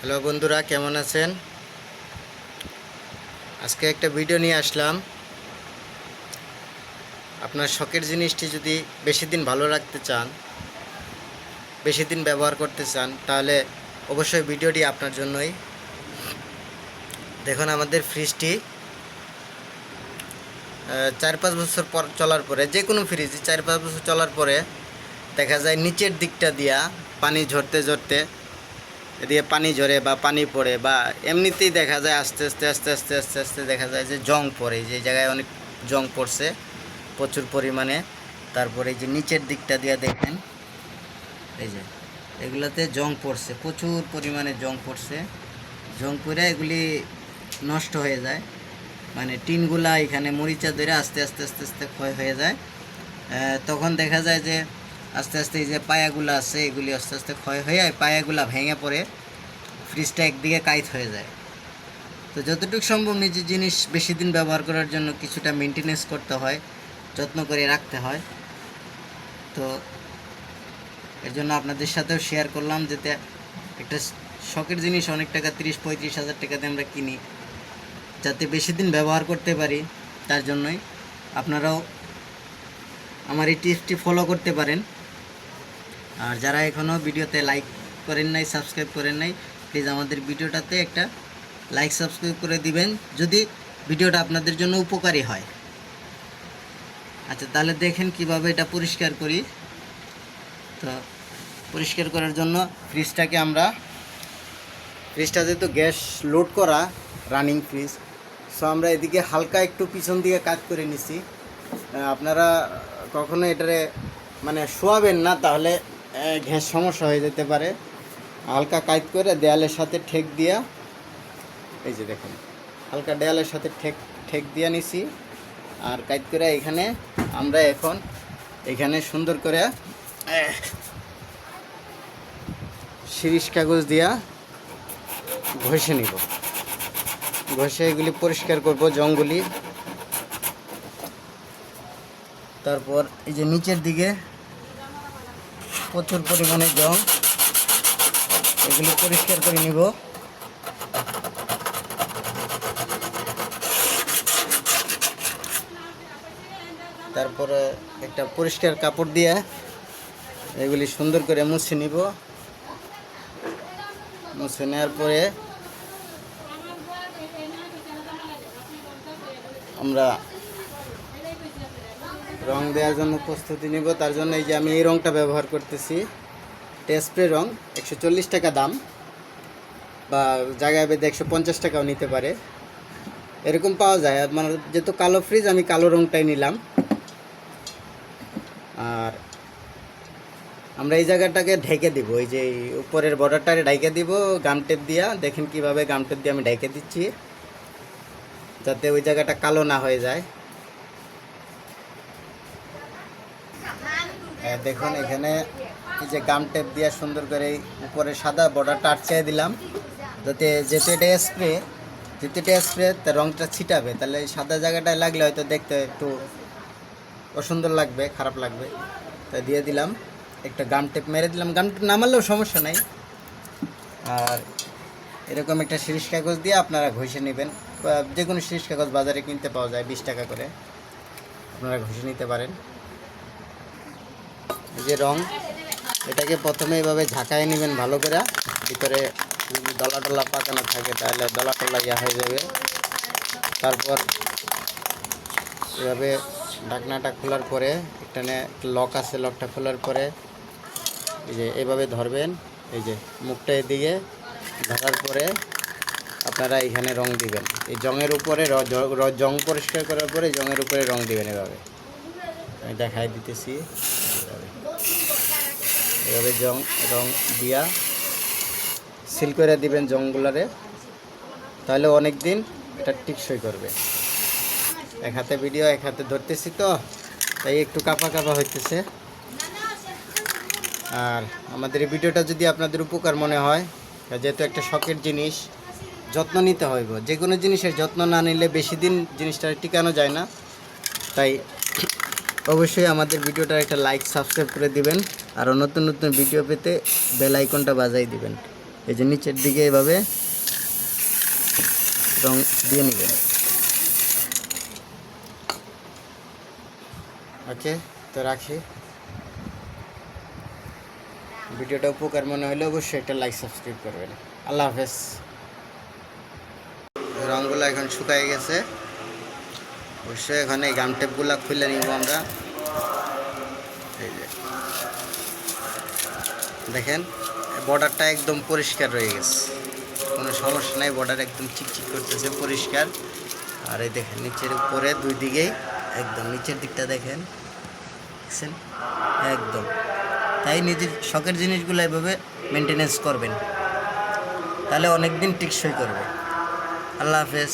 Hello বন্ধুরা, কেমন আছেন? আজকে একটা ভিডিও নিয়ে আসলাম। আপনার শখের জিনিসটি যদি বেশি দিন ভালো রাখতে চান, বেশি দিন ব্যবহার করতে চান, তাহলে অবশ্যই ভিডিওটি আপনার জন্যই। দেখুন, আমাদের ফ্রিজটি চার পাঁচ বছর পর চলার পরে, যে কোনো ফ্রিজ চার পাঁচ বছর চলার পরে দেখা যায় নিচের দিকটা দিয়া পানি ঝরতে ঝরতে এদিকে পানি ঝরে বা পানি পড়ে বা এমনিতেই দেখা যায় আস্তে আস্তে আস্তে আস্তে আস্তে আস্তে দেখা যায় যে জং পড়ে। যে জায়গায় অনেক জং পড়ছে প্রচুর পরিমাণে। তারপরে এই যে নিচের দিকটা দিয়ে দেখেন। এই যে, এগুলোতে জং পড়ছে, প্রচুর পরিমাণে জং পড়ছে। জং পড়ে এগুলি নষ্ট হয়ে যায়। মানে টিনগুলা এখানে মরিচা ধরে আস্তে আস্তে আস্তে আস্তে ক্ষয় হয়ে যায়। তখন দেখা যায় যে আস্তে আস্তে এই যে পায়াগুলো আছে, এগুলি আস্তে আস্তে ক্ষয় হয়ে এই পায়াগুলো ভেঙে পড়ে, ফ্রিজটা একদিকে কাইত হয়ে যায়। তো যতটুকু সম্ভব নিজের জিনিস বেশি দিন ব্যবহার করার জন্য কিছুটা মেনটেনেন্স করতে হয়, যত্ন করে রাখতে হয়। তো এর জন্য আপনাদের সাথেও শেয়ার করলাম যাতে একটা শখের জিনিস অনেক টাকা, তিরিশ, পঁয়ত্রিশ হাজার টাকাতে আমরা কিনি। যাতে বেশি দিন ব্যবহার করতে পারি, তার জন্যই আপনারাও আমার এই টিপসটি ফলো করতে পারেন। আর যারা এখনও ভিডিওতে লাইক করেন নাই সাবস্ক্রাইব করেন নাই প্লিজ আমাদের ভিডিওটাতে একটা লাইক সাবস্ক্রাইব করে দিবেন, যদি ভিডিওটা আপনাদের জন্য উপকারী হয়। আচ্ছা তাহলে দেখেন কীভাবে এটা পরিষ্কার করি। তো পরিষ্কার করার জন্য ফ্রিজটাকে আমরা ফ্রিজটা যেহেতু গ্যাস লোড করা রানিং ফ্রিজ সো আমরা এদিকে হালকা একটু পিছন দিকে কাজ করে নিছি। আপনারা কখনো এটারে মানে শোয়াবেন না, তাহলে আহ, গ্যাস সমস্যা হয়ে যেতে পারে। হালকা কাজ করে দেয়ালের সাথে ঠেক দিয়া এই যে দেখেন হালকা দেয়ালের সাথে ঠেক ঠেক দিয়া নিছি। আর কাজ করে এখানে আমরা এখন এখানে সুন্দর করে শিরিষ কাগজ দিয়া ঘষে নিব। ঘষে এগুলি পরিষ্কার করব জঙ্গলি। তারপর এই যে নিচের দিকে প্রচুর পরিমাণে জং এগুলি পরিষ্কার করে নিব। তারপরে একটা পরিষ্কার কাপড় দিয়ে এগুলি সুন্দর করে মুছে নিব। মুছে নেওয়ার পরে আমরা রং দেওয়ার জন্য প্রস্তুতি নিব, তার জন্য এই যে আমি এই রংটা ব্যবহার করতেছি। স্প্রে রং, একশো চল্লিশ টাকা দাম, বা জায়গায় বেঁধে একশো পঞ্চাশ টাকাও নিতে পারে। এরকম পাওয়া যায় মানে যেহেতু কালো ফ্রিজ আমি কালো রংটাই নিলাম। আর আমরা এই জায়গাটাকে ঢেকে দিব, এই যে উপরের বর্ডারটারে ঢেকে দিব গাম টেপ দিয়া। দেখেন কীভাবে গাম টেপ দিয়ে আমি ঢেকে দিচ্ছি, যাতে ওই জায়গাটা কালো না হয়ে যায়। দেখুন, এখানে এই যে গাম টেপ দিয়ে সুন্দর করে উপরে সাদা বর্ডারটা আটকে দিলাম। যাতে যেহেতু এটা স্প্রে যেহেতু এটা স্প্রে তার রঙটা ছিটাবে। তাহলে এই সাদা জায়গাটায় লাগলে হয়তো দেখতে একটু অসুন্দর লাগবে, খারাপ লাগবে। তাই দিয়ে দিলাম। একটা গাম টেপ মেরে দিলাম। গাম টেপ না মারলেও সমস্যা নাই। আর এরকম একটা শিরিষ কাগজ দিয়ে আপনারা ঘষে নেবেন। যে কোনো শিরিষ কাগজ বাজারে কিনতে পাওয়া যায়, বিশ টাকা করে। আপনারা ঘষে নিতে পারেন। যে রং, এটাকে প্রথমে এভাবে ঝাঁকায় নেবেন ভালো করে। ভিতরে দলা টলা পাকানো থাকে, তাহলে দলা টলা ইয়া হয়ে যাবে। তারপর এভাবে ঢাকনাটা খোলার পরে, এখানে লক আছে, লকটা খোলার পরে এই যে এভাবে ধরবেন, এই যে মুখটা এদিকে ধরার পরে আপনারা এখানে রং দিবেন। এই জংয়ের উপরে জং পরিষ্কার করার পরে জংয়ের উপরে রং দিবেন এভাবে। আমি দেখাই দিতেছি। এভাবে। জং রং দিয়া সিল করে দিবেন জংগুলারে তাহলে অনেক দিন এটা টিকসই করবে। এক হাতে ভিডিও, এক হাতে ধরতেছি তো, তাই একটু কাপা কাপা হইতেছে। আর আমাদের এই ভিডিওটা যদি আপনাদের উপকার মনে হয় যেহেতু একটা শখের জিনিস, যত্ন নিতে হইব। যে কোনো জিনিসের যত্ন না নিলে বেশি দিন জিনিসটা টিকানো যায় না। তাই অবশ্যই আমাদের ভিডিওটার একটা লাইক, সাবস্ক্রাইব করে দিবেন। আর নতুন নতুন ভিডিও পেতে বেল আইকনটা বাজাই দিবেন। এই যে নিচের দিকে এভাবে রং দিয়ে নেবেন। ওকে, তো রাখি। ভিডিওটা উপকার মনে হলে অবশ্যই একটা লাইক সাবস্ক্রাইব করবেন। আল্লাহ হাফেজ। রঙগুলো এখন শুকায় গেছে। অবশ্যই এখানে এই গাম টেপগুলো খুলে নিব আমরা। এই যে। দেখেন বর্ডারটা একদম পরিষ্কার রয়ে গেছে। কোনো সমস্যা নাই বর্ডার একদম চিকচিক করতেছে, পরিষ্কার। আর এই দেখেন, নিচের উপরে, দুই দিকেই, একদম নিচের দিকটা দেখেন। দেখছেন? একদম। তাই নিজের শখের জিনিসগুলো এভাবে মেনটেনেন্স করবেন। তাহলে অনেক দিন টিকসই করবে। আল্লাহ হাফেজ।